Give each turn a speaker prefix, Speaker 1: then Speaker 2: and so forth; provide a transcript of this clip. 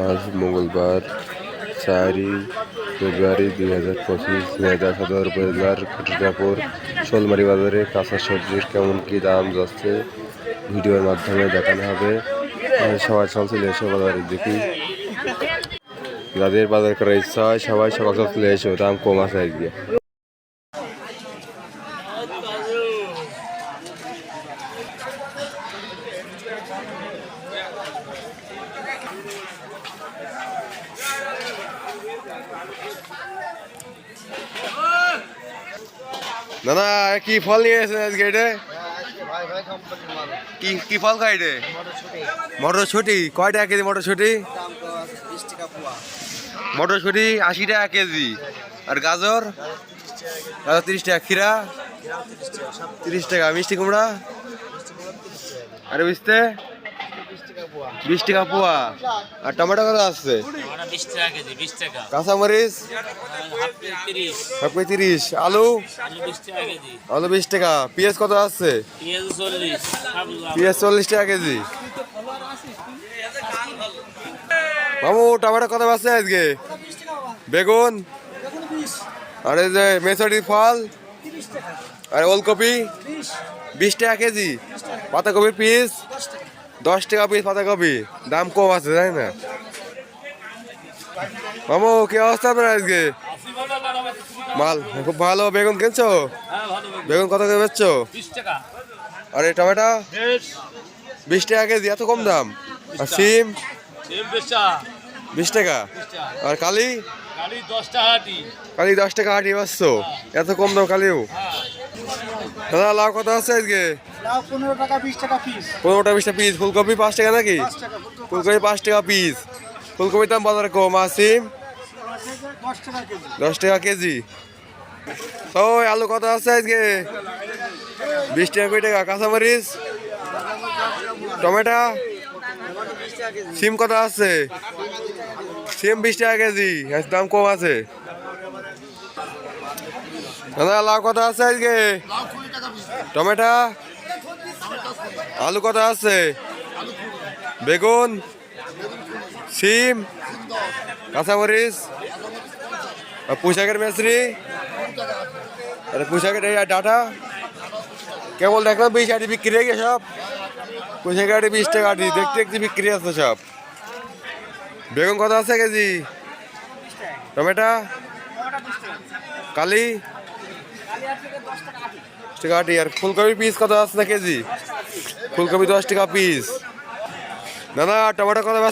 Speaker 1: আজ মঙ্গলবার চারই ফেব্রুয়ারি দুই হাজার পঁচিশ মেয়েদা সদর উপজেলার খুটিরাপুর শোলমারি বাজারে কাঁচা সবজির কেমন কী দাম যাচ্ছে ভিডিওর মাধ্যমে দেখানো হবে। সবাই সকাল এসো বাজারে দেখি যাদের বাজার করার ইচ্ছা হয় সবাই সকাল সকাল এসো, দাম কম আছে আজকে। না কি ফল নিয়ে এসেছেন আজকে এটা? কি কি ফল খাই এটা?
Speaker 2: মটরশুঁটি।
Speaker 1: কয় টাকা কেজি মটরশুঁটি? মটরশুঁটি আশি টাকা কেজি। আর গাজর? গাজর তিরিশ টাকা। খিরা
Speaker 2: তিরিশ টাকা।
Speaker 1: মিষ্টি কুমড়া? আর
Speaker 2: পোয়া
Speaker 1: বিশ টাকা পোয়া। আর টমেটো কত আসছে কাঁচামরিচ? আলু?
Speaker 3: আলু বিশ টাকা।
Speaker 1: কত
Speaker 3: পেঁয়াজ চল্লিশ
Speaker 1: টাকা কেজি। মামু, টমেটো কত আছে আজকে? বেগুন? আর এই যে মেসরি ফল? আর ওলকপি? বিশ টাকা কেজি। পাতাকপির পিস? দশ টাকা পিস পাতাকপি। দাম কম আছে, তাই না? মামু কি অবস্থা আপনার আজকে? মাল খুব ভালো। বেগুন কিনছো? বেগুন কত করে বেচছো? আর এই টমেটো?
Speaker 3: বিশ
Speaker 1: টাকা কেজি এত কম দাম। আর সিম?
Speaker 3: বিশ টাকা?
Speaker 1: আর কালি?
Speaker 3: গাড়ি দশ টাকা হাঁটি
Speaker 1: কালি দশ টাকা আটি পাচ্ছো এত কম দাম কালিও? দাদা লাউ কত আছে আজকে?
Speaker 2: পনেরো টাকা বিশ টাকা পিস
Speaker 1: ফুলকপি পাঁচ টাকা নাকি?
Speaker 2: ফুলকপি।
Speaker 1: পাঁচ টাকা পিস ফুলকপির দাম বাজারে কম সিম
Speaker 2: দশ টাকা কেজি।
Speaker 1: ওই আলু কত আছে আজকে? বিশ টাকা, কুড়ি টাকা। কাঁচামরিচ? টমেটো? সিম কত আছে? সিম বিশ টাকা কেজি। দাম কম আছে। দাদা, লাউ কত আছে আজকে? টমেটো? আলু কত আছে? বেগুন? সিম কাঁচামরিচ পোশাকের আরে পোশাকের ডাটা। কেবল দেখলাম বিশ আটি বিক্রি হয়ে গেছে সব। পোশাকের আটি বিশ টাকা আটি দেখতে দেখতে বিক্রি আছে সব। বেগুন কত আছে কেজি? টমেটো, কালি টাকা আটি আর ফুলকপি পিস কত আছে না কেজি? ফুলকপি দশ টাকা পিস না না, টমেটো কত